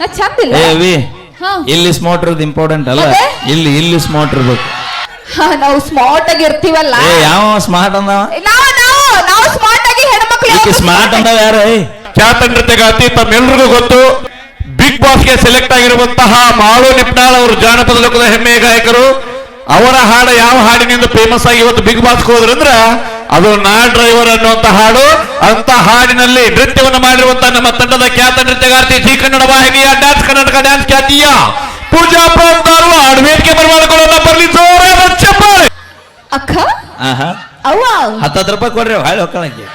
ನಾ ಹಾ. ಇಲ್ಲಿ ಸ್ಮಾರ್ಟ್ ಇರೋದು ಇಂಪಾರ್ಟೆಂಟ್ ಅಲ್ಲ? ಇಲ್ಲಿ ಇಲ್ಲಿ ಸ್ಮಾರ್ಟ್ ಇರ್ಬೇಕು. ಹಾ, ನಾವು ಸ್ಮಾರ್ಟ್ ಆಗಿ ಇರ್ತೀವಲ್ಲ? ಏ ಯಾವ ಸ್ಮಾರ್ಟ್ ಅಂದವ ನಾವು ನಾವು ನಾವು ಸ್ಮಾರ್ಟ್ ಆಗಿ ಹೆಣ್ಮಕ್ಳು ಈಕೆ ಸ್ಮಾರ್ಟ್ ಅಂದವ ಯಾರು? ಏ ಖ್ಯಾತ ನೃತ್ಯಗಾತಿ ತಮ್ಮೆಲ್ಲರಿಗೂ ಗೊತ್ತು ಬಿಗ್ ಬಾಸ್ಗೆ ಸೆಲೆಕ್ಟ್ ಆಗಿರುವಂತಹ ಮಾಳು ನಿಪ್ನಾಳ್ ಅವರು ಜಾನಪದ ಲೋಕದ ಹೆಮ್ಮೆಯ ಗಾಯಕರು. ಅವರ ಹಾಡು ಯಾವ ಹಾಡಿನಿಂದ ಫೇಮಸ್ ಆಗಿ ಇವತ್ತು ಬಿಗ್ ಬಾಸ್ ಹೋದ್ರಂದ್ರ ಅದು ನಾ ಡ್ರೈವರ್ ಅನ್ನುವಂತ ಹಾಡು ಅಂತ ಹಾಡಿನಲ್ಲಿ ನೃತ್ಯವನ್ನು ಮಾಡಿರುವಂತಹ ನಮ್ಮ ತಂಡದ ಖ್ಯಾತ ನೃತ್ಯಗಾರ್ತಿ ಜಿ ಕನ್ನಡ ವಾಹಿನಿಯ ಡ್ಯಾನ್ಸ್ ಕರ್ನಾಟಕ ಡ್ಯಾನ್ಸ್ ಖ್ಯಾತಿಯ ಪೂಜಾ ಹಾಡು ವೇದಿಕೆ ಬರಮಾಡಿಕೊಳ್ಳೋಣ. ಬರಲಿ ಜೋರೇ ಚಪ್ಪಾಳೆ ಅಕ್ಕ? ಹತ್ತತ್ತು ರೂಪಾಯಿ ಕೊಡ್ರಿ ಹಾಳು ಹೊಕ್ಕಳಕ್ಕೆ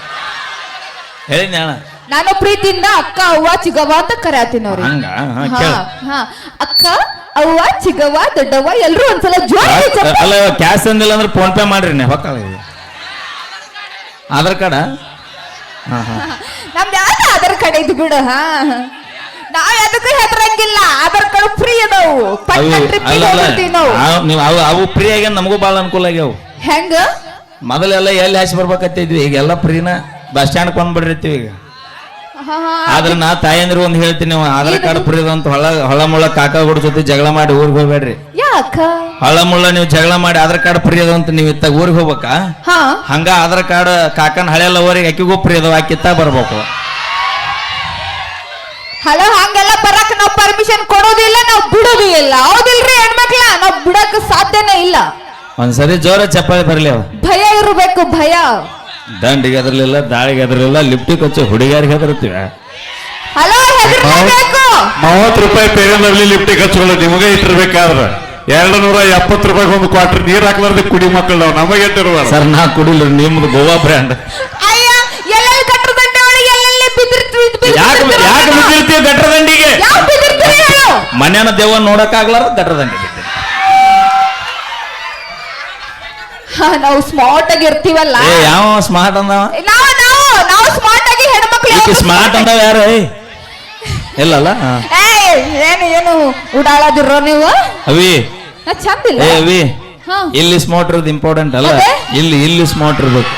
ಹೇಳಿ ಅಣ್ಣ. ನಾನು ಪ್ರೀತಿಯಿಂದ ಅಕ್ಕ ಅವ್ವ ಚಿಗವ್ವ ಅಂತ ಕರೆಯತ್ತೀನಿ ಅವ್ರಿ. ಅಕ್ಕ ಅವ್ವ ಚಿಗವ್ವ ದೊಡ್ಡವ್ವ ಎಲ್ರು ಒಂದ್ಸಲ ಜೋರ ಅಲ್ಲ ಕ್ಯಾಶ್ ಅಂದಿಲ್ಲ ಅಂದ್ರೆ ಫೋನ್ ಪೇ ಮಾಡ್ರಿ ನೀವು ಹೊಕ್ಕಳ ಆಧಾರ್ ಕಾರ್ಡ? ಹಾ ಹಾ. ನಮ್ದು ಯಾವ್ದು ಆಧಾರ್ ಕಾರ್ಡ್ ಇದು ಬಿಡು ಹಾ. ನಾವು ಅದಕ್ಕೂ ಹೆದರಂಗಿಲ್ಲ. ಆಧಾರ್ ಕಾರ್ಡ್ ಫ್ರೀ ಅದಾವು. ಅವು ಪಟ್ಟ ಟ್ರಿಪ್ ಅಲ್ಲ ಅಲ್ಲ. ನಾವು. ಅವು- ನೀವು ಅವು ಅವು ಫ್ರೀ ಆಗಿ ನಮಗೂ ಭಾಳ ಅನುಕೂಲ ಆಗ್ಯಾವ. ಹೆಂಗ? ಮೊದಲೆಲ್ಲ ಎಲ್ಲಿ ಹಾಸಿ ಬರ್ಬೇಕತ್ತಿದ್ವಿ ಈಗ ಎಲ್ಲ ಫ್ರೀನ ಬಸ್ ಸ್ಟ್ಯಾಂಡ್ ಕೊಂಡ್ಬಿಡಿರ್ತೀವಿ ಈಗ. ಆದ್ರೆ ನಾ ತಾಯಂದ್ರು ಒಂದ್ ಹೇಳ್ತೀನಿ ನೀವು ಆಧಾರ್ ಕಾರ್ಡ್ ಪುರಿದಂತ ಅಂತ ಹೊಳ ಹೊಳ ಮುಳ್ಳ ಕಾಕ ಗುಡ್ ಜೊತೆ ಜಗಳ ಮಾಡಿ ಊರಿಗೆ ಹೋಗ್ಬೇಡ್ರಿ. ಯಾಕ? ಹೊಳ ಮುಳ್ಳ ನೀವು ಜಗಳ ಮಾಡಿ ಆಧಾರ್ ಕಾರ್ಡ್ ಫ್ರೀ ಅದ ಅಂತ ನೀವು ಇತ್ತ ಊರಿಗೆ ಹೋಗ್ಬೇಕಾ? ಹಾ. ಹಂಗ ಆಧಾರ್ ಕಾರ್ಡ್ ಕಾಕನ ಹಳೆಲ್ಲ ಅವರಿಗೆ ಅಕ್ಕಿಗೂ ಪ್ರಿಯದ ಆಕಿತ್ತ ಬರ್ಬೇಕು. ಹಲೋ ಹಂಗೆಲ್ಲ ಬರಕ್ ನಾವ್ ಪರ್ಮಿಷನ್ ಕೊಡೋದಿಲ್ಲ ನಾವ್ ಬಿಡೋದು ಇಲ್ಲ. ಹೌದಿಲ್ರಿ ಹೆಣ್ಮಕ್ಳ? ನಾವ್ ಬಿಡಕ್ ಸಾಧ್ಯನೇ ಇಲ್ಲ. ಒಂದ್ಸರಿ ಜೋರ ಚಪ್ಪಾಳಿ ಬರ್ಲಿ ಅವ. ಭಯ ಇರಬೇಕು ಭಯ. ದಂಡಿಗೆ ಹೆದರ್ಲಿಲ್ಲ ದಾಳಿಗೆ ಹೆದರ್ಲಿಲ್ಲ ಲಿಫ್ಟಿಗೆ ಹಚ್ಚಿ ಹುಡುಗಿಯರಿಗೆ ಹೆದರುತ್ತೀವ. ಹಲೋ ಹೆದರ್ಬೇಕು ಮೂವತ್ತು ರೂಪಾಯಿ ಪೇರನಲ್ಲಿ ಲಿಫ್ಟಿಗೆ ಹಚ್ಕೊಳ್ಳೋ ನಿಮಗೆ ಇಟ್ಟಿರ್ಬೇಕಾದ್ರೆ. ಎರಡು ನೂರ ಎಪ್ಪತ್ತು ರೂಪಾಯಿ ಒಂದು ಕ್ವಾರ್ಟರ್ ನೀರ್ ಹಾಕ್ಲಾರ್ದೆ ಕುಡಿ ಮಕ್ಕಳು ನಾವು ನಮಗೆ ಇಟ್ಟಿರುವ ಸರ್ ನಾ ಕುಡಿಲ್ಲ ನಿಮ್ದು ಗೋವಾ ಬ್ರ್ಯಾಂಡ್ ಯಾಕೆ ಯಾಕೆ ಬಿದ್ದಿರ್ತೀವಿ ಗಟ್ರ ದಂಡಿಗೆ? ಮನ್ಯಾನ ದೇವ ನೋಡಕ್ಕಾಗ್ಲಾರ ಗಟ್ರ ದಂಡಿ ಬಿದ್ದಿರ್ತೀವಿ. ಹಾ, ನಾವು ಸ್ಮಾರ್ಟ್ ಆಗಿ ಇರ್ತೀವಲ್ಲ ಏ ಯಾವ ಸ್ಮಾರ್ಟ್ ಅಂದವ ನಾವು ನಾವು ನಾವು ಸ್ಮಾರ್ಟ್ ಆಗಿ ಹೆಣ್ಮಕ್ಳು ಈಕೆ ಯಾವಾಗ್ಲೂ ಸ್ಮಾರ್ಟ್ ಅಂದವ ಯಾರು ಏ ಇಲ್ಲಲ್ಲ ಹಾ. ಏಯ್, ಏನು ಏನು ಉಡಾಳದಿರೋ ನೀವು ಅವಿ ಚಂದ ಚಂದಿಲ್ಲ ಏ ಅವಿ ಹಾ. ಇಲ್ಲಿ ಸ್ಮಾರ್ಟ್ ಇರೋದು ಇಂಪಾರ್ಟೆಂಟ್ ಅಲ್ಲ? ಇಲ್ಲಿ ಇಲ್ಲಿ ಸ್ಮಾರ್ಟ್ ಇರ್ಬೇಕು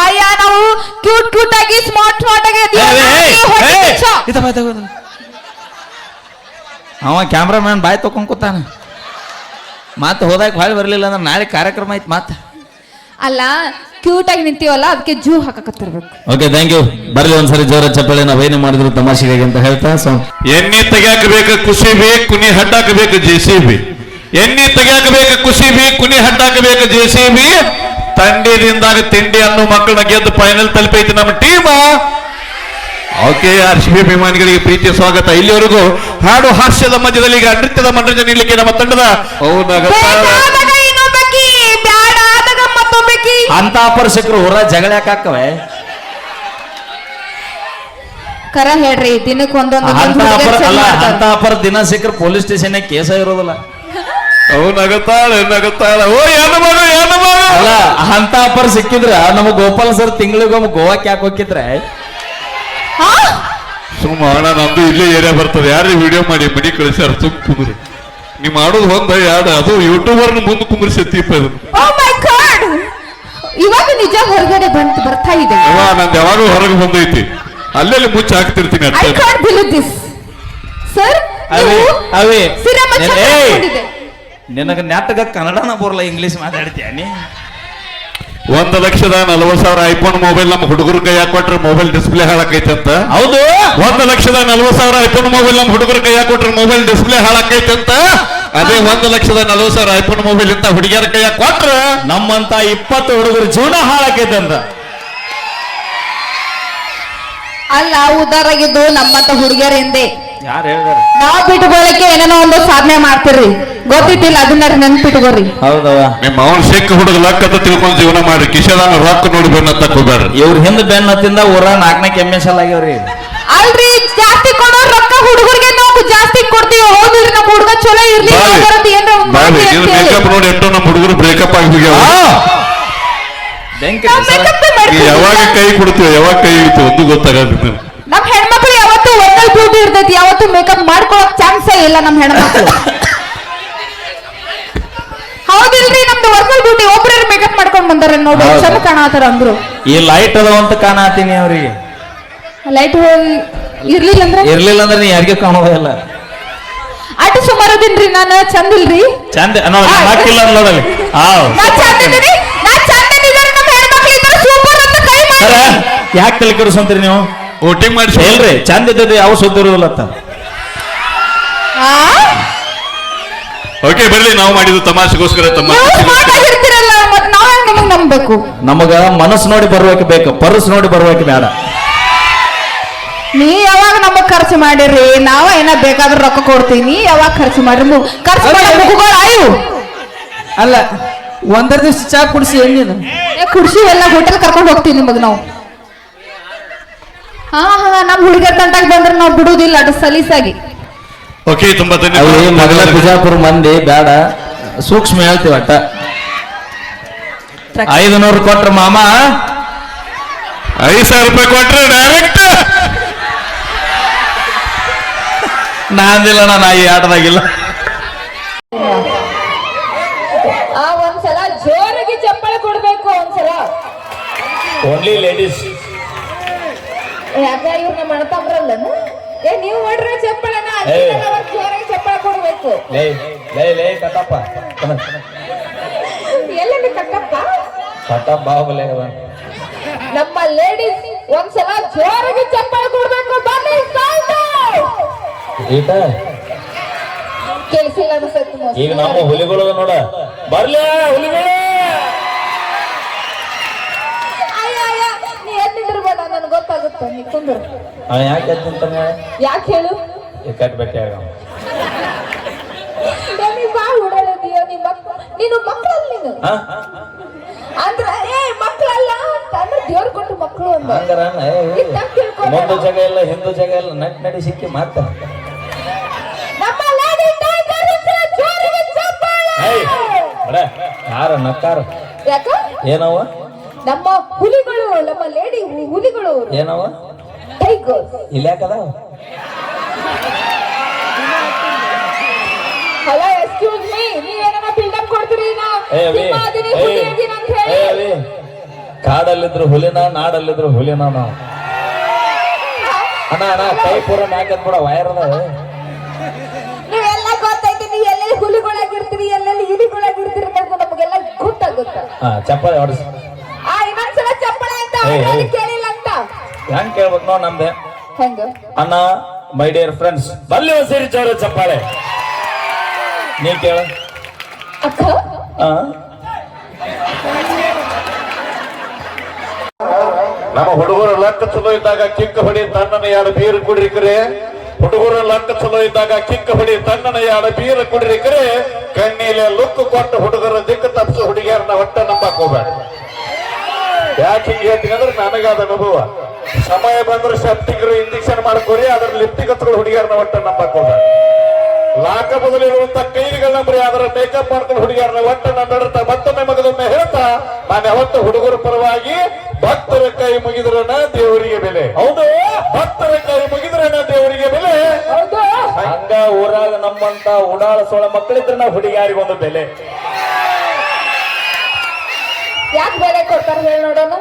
ಅಯ್ಯ ನಾವು ಕ್ಯೂಟ್ ಕ್ಯೂಟ್ ಆಗಿ ಸ್ಮಾರ್ಟ್ ಸ್ಮಾರ್ಟ್ ಆಗಿ ಏ, ಇದೀವಿ. ಏ, ಏ, ಹೊಟ್ಟೆ ಏ, ಕಿಚ್ಚ. ಇದ ಬಾಯ್ ತಗೋ, ಇದ. ಅವ ಕ್ಯಾಮ್ರಾಮ್ಯಾನ್ ಬಾಯ್ ತಕೊಂಡ್ ಕೂತಾನ ಮತ್ತೆ ಹೋದಾಗ ಭಾಳ ಬರಲಿಲ್ಲ ಅಂದ್ರೆ ನಾಳೆ ಕಾರ್ಯಕ್ರಮ ಐತೆ ಮತ್ತೆ ಅಲ್ಲ ಕ್ಯೂಟ್ ಆಗಿ ನಿಂತೀವಲ್ಲ ಅದಕ್ಕೆ ಜೂ ಹಾಕಕತ್ತಿರ್ಬೇಕು. ಓಕೆ ಥ್ಯಾಂಕ್ ಯು ಬರಲಿ ಒಂದ್ಸರಿ ಜೋರ ಚಪ್ಪಳಿ ಏನು ಮಾಡಿದ್ರು ತಮಾಷೆಗಾಗಿ ಅಂತ ಹೇಳ್ತಾ ಸೊ ಎಣ್ಣೆ ತೆಗ್ಯಾಕ ಬೇಕು ಕುಸಿ ಬಿ ಕುನಿ ಹಡ್ಡಾಕ ಬೇಕು ಜೆ ಸಿ ಬಿ. ಎಣ್ಣೆ ತೆಗ್ಯಾಕ ಬೇಕು ಕುಸಿ ಬಿ ಕುನಿ ಹಡ್ಡಾಕ ಬೇಕು ಜೆ ಸಿ ಬಿ. ತಂಡಿದಿಂದಾಗ ತಿಂಡಿ ಅನ್ನೋ ಮಕ್ಕಳನ್ನ ಗೆದ್ದು ಫೈನಲ್ ತಲುಪೈತಿ ನಮ್ಮ team. Okay R C B ಅಭಿಮಾನಿಗಳಿಗೆ ಪ್ರೀತಿಯ ಸ್ವಾಗತ. ಇಲ್ಲಿವರೆಗೂ ಹಾಡು ಹಾಸ್ಯದ ಮಧ್ಯದಲ್ಲಿ ಈಗ ನೃತ್ಯದ ಮನರಂಜನೆ ನೀಡಲಿಕ್ಕೆ ನಮ್ಮ ತಂಡದ ಅಂತ ಅಪರ ಹೊರ ಜಗಳ ಯಾಕಾಕವೆ ಕರ ಹೇಳ್ರಿ ದಿನಕ್ಕೆ ಒಂದೊಂದು ಅಂತ ಅಪರ ದಿನ ಸಿಕ್ಕರು ಪೊಲೀಸ್ ಸ್ಟೇಷನ್ ಕೇಸ ಇರೋದಿಲ್ಲ. ಅವು ನಗತಾಳೆ ನಗತಾಳೆ. ಓ ಏನು ಮಗ ಏನು ಮಗ? ಅಲ್ಲ ಅಂತ ಅಪರ್ ಸಿಕ್ಕಿದ್ರ ನಮ್ಮ ಗೋಪಾಲ ಸರ್ ತಿಂಗಳಿಗೊಮ್ಮೆ ಗೋವಾಕ್ ಯಾಕೆ ಹೋಗಿದ್ರೆ? ಸುಮ್ಮ ಅಣ್ಣ ನಂದು ಇಲ್ಲೇ ಏರಿಯಾ ಬರ್ತದೆ. ಯಾರು ವಿಡಿಯೋ ಮಾಡಿ ಮನಿ ಕಳಿಸ್ಯಾರ? ಸುಮ್ ಕುಂದ್ರಿ. ನೀವ್ ಮಾಡೋದು ಒಂದ ಯಾಡ ಅದು ಯೂಟ್ಯೂಬರ್ನ ಮುಂದೆ ಕುಂದ್ರಿಸಿ ತೀಪ ಓ ಮೈ ಗಾಡ್ ಇವಾಗ ನಿಜ ಹೊರಗಡೆ ಬಂತು ಬರ್ತಾ ಇದೆ. ನಂದು ಯಾವಾಗೂ ಹೊರಗೆ ಬಂದೈತಿ. ಅಲ್ಲಲ್ಲಿ ಮುಚ್ಚಿ ಹಾಕ್ತಿರ್ತೀನಿ I can't believe this sir ಅವಿ ಅವಿ ನಿನಗ ನೆಟ್ಟಗ ಕನ್ನಡನ ಬರಲ್ಲ ಇಂಗ್ಲಿಷ್ ಮಾತಾಡ್ತೀಯ ನೀ? ಒಂದ್ ಲಕ್ಷದ ನಲವತ್ ಸಾವಿರ ಐಫೋನ್ ಮೊಬೈಲ್ ನಮ್ಮ ಹುಡುಗರು ಕೈಯಾಗ ಕೊಟ್ರೆ ಮೊಬೈಲ್ ಡಿಸ್ಪ್ಲೇ ಹಾಳಾಕೈತೆ ಅಂತ ಹೌದು. ಒಂದ್ ಲಕ್ಷದ ನಲವತ್ ಸಾವಿರ ಐಫೋನ್ ಮೊಬೈಲ್ ನಮ್ಮ ಹುಡುಗರು ಕೈಯಾಗ ಕೊಟ್ರೆ ಮೊಬೈಲ್ ಡಿಸ್ಪ್ಲೇ ಹಾಳಾಕೈತೆ ಅಂತ ಅದೇ ಒಂದ್ ಲಕ್ಷದ ನಲವತ್ ಸಾವಿರ ಐಫೋನ್ ಮೊಬೈಲ್ ಇಂತ ಹುಡುಗಿಯರ ಕೈಯಾಗ ಕೊಟ್ರೆ? ನಮ್ಮಂತ ಇಪ್ಪತ್ತು ಹುಡುಗರು ಜೀವನ ಹಾಳಾಕೈತೆ ಅಂತ ಅಲ್ಲ ಉದಾರಾಗಿದ್ದು ನಮ್ಮಂತ ಹುಡುಗಿಯರ ಹಿಂದೆ ಯಾರು ಹೇಳಿದಾರೆ? ನಾವ್ ಬಿಟ್ಕೊಳ್ಳಕ್ಕೆ ಏನೇನೋ ಒಂದು ಸಾಧನೆ ಮಾಡ್ತೀರಿ. ಗೊತ್ತಿತ್ತಿಲ್ಲ ಅದನ್ನ ನೆನ್ಪಿಟ್ಕೋರಿ ಹೌದವ ನಿಮ್ಮ ಅವನ್ ಸಿಕ್ಕ ಹುಡುಗ ಲಕ್ಕ ಅಂತ ತಿಳ್ಕೊಂಡು ಜೀವನ ಮಾಡ್ರಿ. ಕಿಶದಾನ ರೊಕ್ಕ ನೋಡಿ ಬೆನ್ನ ತಕೋಬೇಡ್ರಿ ಇವ್ರ ಹಿಂದ ಬೆನ್ನ ಹತ್ತಿಂದ ಊರ ನಾಲ್ಕನೇ ಕೆಮ್ಮೆ ಸಲ ಆಗ್ಯಾವ್ರಿ. ಅಲ್ರಿ ಜಾಸ್ತಿ ಕೊಡೋ ರೊಕ್ಕ ಹುಡುಗರಿಗೆ ನಾವು ಜಾಸ್ತಿ ಕೊಡ್ತೀವಿ? ಹೌದ್ರಿ ನಮ್ಮ ಹುಡುಗ ಚಲೋ ಇರ್ಲಿ ಬಾವಿ ಯಾವ್ದಾರದ್ದು ಏನ್ರ ಒಂದ್ ಬಾವಿ ಮಾಡ್ಲಿ ನಿನ್ನ ಅಂತ ಹೇಳಿ. ಮೇಕಪ್ ನೋಡಿ ಎಷ್ಟೋ ನಮ್ಮ ಹುಡುಗರು ಬ್ರೇಕಪ್ ಆಗಿಬಿಗ್ಯಾವ ಬೆಂಕಿ ನಾವ್ makeup ಮಾಡ್ತೀವಿ. ಯಾವಾಗ ಕೈ ಕೊಡ್ತೀವಿ ಯಾವಾಗ ಕೈ ಇತ್ತು ಒಂದು ಗೊತ್ತಾಗಲ್ಲ ನಮ್ ಹೆಣ್ಮಕ್ಳು ಯಾವತ್ತು ಒಟ್ಟಲ್ ಬ್ಯೂಟಿ ಇರ್ತೈತಿ ಯಾವತ್ತು ಮೇಕಪ್ ಮಾಡ್ಕೊಳಕ್ ಚಾನ್ಸೇ ಇಲ್ಲ ನಮ್ ಹೆಣ್ಮಕ್ಳು. ಹೌದಿಲ್ರಿ ನಮ್ದು ವರ್ಕಲ್ ಬ್ಯೂಟಿ ಒಬ್ರೇ ಮೇಕಪ್ ಮಾಡ್ಕೊಂಡ್ ಬಂದಾರೆ ನೋಡಿ ಹೌದು. ಚಂದ ಕಾಣತಾರ ಅಂದ್ರು. ಈ ಲೈಟ್ ಅದ ಅಂತ ಕಾಣತೀನಿ ಅವ್ರಿಗೆ. ಲೈಟ್ ಇರ್ಲಿಲ್ಲ ಅಂದ್ರೆ? ಇರ್ಲಿಲ್ಲ ಅಂದ್ರೆ ನೀ ಯಾರಿಗೆ ಕಾಣೋದಿಲ್ಲ ಅಟ್ ಸುಮಾರದಿನ್ರಿ ನಾನು ಚಂದ ಇಲ್ರಿ? ಚಂದ ನೋಡಿ ಹಾಕಿಲ್ಲ ನೋಡಲಿ ಹಾವ್ ನಾ ಚಂದ ಇದೀನಿ ನಾ ಚಂದ ನಮ್ಮ ಹೆಣ್ಮಕ್ಳು ಸೂಪರ್ ಅಂತ ಕೈ ಮಾಡಿ. ಅರ ಯಾಕೆ ತಲೆ ಕೆಡಿಸ್ಕೊಂತೀರಿ ನೀವು? ವೋಟಿಂಗ್ ಮಾಡಿಸಿ. ಹೇಳ್ರಿ ಚಂದ ಇದ್ದದ್ದು ಯಾವ ಸುದ್ದಿ ಇರೋದಿಲ್ಲ ಅಂತ? ಓಕೆ ಬರ್ಲಿ ನಾವು ಮಾಡಿದ್ದು ತಮಾಷೆಗೋಸ್ಕರ ತಮ್ಮ ನೀವು ಸ್ಮಾರ್ಟ್ ಆಗಿರ್ತೀರಲ್ಲ ಮತ್ ನಾವ್ ಹೆಂಗ್ ನಿಮಗ್ ಮನಸ್ಸು ನೋಡಿ ಬರ್ಬೇಕು ಬೇಕು ಪರ್ಸ್ ನೋಡಿ ಬರ್ಬೇಕು ಬೇಡ. ನೀ ಯಾವಾಗ ನಮಗ್ ಖರ್ಚು ಮಾಡಿರಿ ನಾವ ಏನ ಬೇಕಾದ್ರೂ ರೊಕ್ಕ ಕೊಡ್ತೀನಿ ಯಾವಾಗ ಖರ್ಚು ಮಾಡ್ರಿ ಮು- ಖರ್ಚು ಮಾಡೋ ಮುಖಗಳು ಆಯು ಅಲ್ಲ ಒಂದರ ದಿವಸ ಚಾ ಕುಡಿಸಿ ಎಣ್ಣಿನ ಏ ಕುಡ್ಸಿ ಎಲ್ಲ ಹೋಟೆಲ್ ಕರ್ಕೊಂಡು ಹೋಗ್ತೀವಿ ನಿಮಗ್ ನಾವು. ಹಾ ಹಾ ನಮ್ ಹುಡುಗರ ತಂಟಾಗಿ ಬಂದ್ರೆ ನಾವು ಬಿಡುದಿಲ್ಲ ಅದು ಸಲೀಸಾಗಿ. ಓಕೆ ತುಂಬಾ ಅಲ್ಲಿ ಮಗಳ ಧನ್ಯವಾದ ಬಿಜಾಪುರ ಮಂದಿ ಬೇಡ. ಸೂಕ್ಷ್ಮ ಹೇಳ್ತೀವಿ ಅಟ್ಟ. ಐದು ನೂರು ಕೊಟ್ರ ಮಾಮ. ಐದು ಸಾವಿರ ರೂಪಾಯಿ ಕೊಟ್ರೆ ಡೈರೆಕ್ಟ್ ನಾಂದಿಲ್ಲ ನಾನು ಈ ಆಟದಾಗಿಲ್ಲ. ಆ ಒಂದ್ಸಲ ಜೋರಾಗಿ ಚಪ್ಪಳ ಕೊಡ್ಬೇಕು ಒಂದ್ಸಲ. ಓನ್ಲಿ ಲೇಡೀಸ್ ಯಾಕ ಏ ನೀವು ಚಪ್ಪಳನ. ಜೋರಾಗಿ ಚಪ್ಪಳೆ ಕೊಡ್ಬೇಕು. ಲೇ ಲೇ ಲೇ ಕಟ್ಟಪ್ಪ ಎಲ್ಲಿ ಕಟ್ಟಪ್ಪ ಕಟ್ಟಪ್ಪ ಬಾಹುಬಲಿ ನಮ್ಮ ಲೇಡೀಸ್ ಒಂದ್ಸಲ ಜೋರಾಗಿ ಚಪ್ಪಳ ಕೊಡ್ಬೇಕು. ಬನ್ನಿ ಈಟ ಅನ್ಸತ್ತೆ. ಈಗ ನಮ್ಮ ಹುಲಿಗಳು ನೋಡ. ಬರ್ಲೇ ಹುಲಿಗಳು ಅಯ್ಯ, ಅಯ್ಯ, ನೀ ಎಲ್ಲಿರ್ಬೇಡ ನನ್ಗೆ ಗೊತ್ತಾಗುತ್ತೆ ನೀ ಕುಂದ್ರು. ಅವ ಯಾಕೆ ತಿಂತಾನೆ ಯಾಕೆ ಹೇಳು? ಕಟ್ಬೇಕೆ ಏ, ನೀ ಬಾ ಹುಡದಿಯೋ ನೀ ಮಕ್ಳು ನೀನು ಮಕ್ಕಳಲ್ಲ ನೀನು. ಅಂದ್ರ ಏ ಮಕ್ಕಳಲ್ಲ ಅಂತ ಅಂದ್ರೆ ದೇವ್ರು ಕೊಟ್ಟು ಮಕ್ಕಳು ಅಂದ. ಹಂಗಾರ ಮುಂದು ಜಾಗ ಇಲ್ಲ ಹಿಂದೂ ಜಾಗ ಇಲ್ಲ ನಟ್ ನಡಿ ಸಿಕ್ಕಿ ಮಾತ ಯಾರ ನಕ್ಕಾರ? ಯಾಕ? ಏನವ ನಮ್ಮ ಹುಲಿಗಳು ನಮ್ಮ ಲೇಡಿ ಹುಲಿಗಳು. ಏನವ? ಟೈಗರ್ ಇಲ್ಲ ಯಾಕದ? ಹಲೋ ಎಕ್ಸ್ಕ್ಯೂಸ್ ಮೀ ನೀವೇನ ಬಿಲ್ಡಪ್ ಕೊಡ್ತೀರಿ ಕಾಡಲ್ಲಿದ್ರು ಹುಲಿನ ನಾಡಲ್ಲಿದ್ರು ಹುಲಿನ ನಾವು. ಅಣ್ಣ ಅಣ್ಣ ಕೈ ಪೂರ ಮ್ಯಾಕತ್ ಬಿಡ ವೈರ್ ಅದ. ನೀವೆಲ್ಲ ಗೊತ್ತೈತಿ ನೀವು ಎಲ್ಲೆಲ್ಲಿ ಹುಲಿಗಳಾಗಿರ್ತೀರಿ ಎಲ್ಲೆಲ್ಲಿ ಇಲಿಗಳಾಗಿರ್ತೀರಿ ನಮಗೆಲ್ಲ ಗೊತ್ತಾಗುತ್ತೆ. ಹಾ ಚಪ್ಪಾಳೆ ಹೊಡ್ಸ್ ಆ ಇನ್ನೊಂದ್ಸಲ ಚಪ್ಪಳೆ ಅಂತ ಏ, ಏ. ಅವ್ರಲ್ಲಿ ಕೇಳಿಲ್ಲ ಅಂತ? ಹೆಂಗ್ ಕೇಳ್ಬೇಕು ನೋಡ್ ನಮ್ದೆ. ಹೆಂಗ? ಅಣ್ಣ ಮೈ ಡಿಯರ್ ಫ್ರೆಂಡ್ಸ್ ಬಲ್ಲಿ ಸೇರಿ ಚೌರ ಚಪ್ಪಾಳೆ. ನೀ ಕೇಳ. ಅಕ್ಕ? ನಮ್ಮ ಹುಡುಗರು ಲಕ್ಕ ಚಲೋ ಇದ್ದಾಗ ಕಿಕ್ಕ ಹೊಡಿ ತಣ್ಣನ ಎರಡು ಬೀರು ಕುಡಿರಿಕರೆ ಹುಡುಗರು ಲಕ್ಕ ಚಲೋ ಇದ್ದಾಗ ಕಿಕ್ಕ ಹೊಡಿ ತಣ್ಣನ ಎರಡು ಬೀರು ಕುಡಿರಿಕರೆ ಕಣ್ಣೀಲೆ ಲುಕ್ ಕೊಟ್ಟು ಹುಡುಗರ ದಿಕ್ಕು ತಪ್ಪಿಸು ಹುಡುಗಿಯರನ್ನ ಹೊಟ್ಟೆ ನಂಬಕ್ ಹೋಗ್ಬೇಡ. ಯಾಕೆ ಹಿಂಗೆ ಹೇಳ್ತೀನಿ ಅಂದ್ರೆ ನನಗಾದ ಅನುಭವ. ಸಮಯ ಬಂದ್ರೆ ಶಕ್ತಿಗರು ಇಂಜೆಕ್ಷನ್ ಮಾಡ್ಕೊರಿ ಅದ್ರ ಲಿಪ್ತಿಗತ್ಗಳು ಹುಡುಗಿಯರನ್ನ ಒಟ್ಟ ನಂಬಕ್ ಲಾಕ ಬದಲಿರುವಂತ ಕೈಲಿಗಳನ್ನ ಬರೀ ಅದರ ಮೇಕಪ್ ಮಾಡ್ಕೊಂಡು ಹುಡುಗಿಯರನ್ನ ಒಟ್ಟ ನಂಬಿಡ್ತಾ ಮತ್ತೊಮ್ಮೆ ಮಗದೊಮ್ಮೆ ಹೇಳ್ತಾ ನಾನು ಯಾವತ್ತು ಹುಡುಗರ ಪರವಾಗಿ ಭಕ್ತರ ಕೈ ಮುಗಿದ್ರನ ದೇವರಿಗೆ ಬೆಲೆ. ಹೌದು. ಭಕ್ತರ ಕೈ ಮುಗಿದ್ರನ ದೇವರಿಗೆ ಬೆಲೆ. ಹಂಗ ಊರಾಗ ನಮ್ಮಂತ ಉಡಾಳ ಸೋಳ ಮಕ್ಕಳಿದ್ರೆ ನಾವು ಹುಡುಗಿಯಾರಿಗೊಂದು ಬೆಲೆ. ಯಾಕೆ ಬೆಲೆ ಕೊಡ್ತಾರೆ ಹೇಳಿ ನೋಡೋಣ.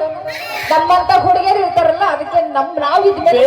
ನಮ್ಮಂತ ಹುಡುಗಿಯರು ಇರ್ತಾರಲ್ಲ ಅದಕ್ಕೆ ನಮ್ ನಾವ್ ಇದ್ಮೇಲೆ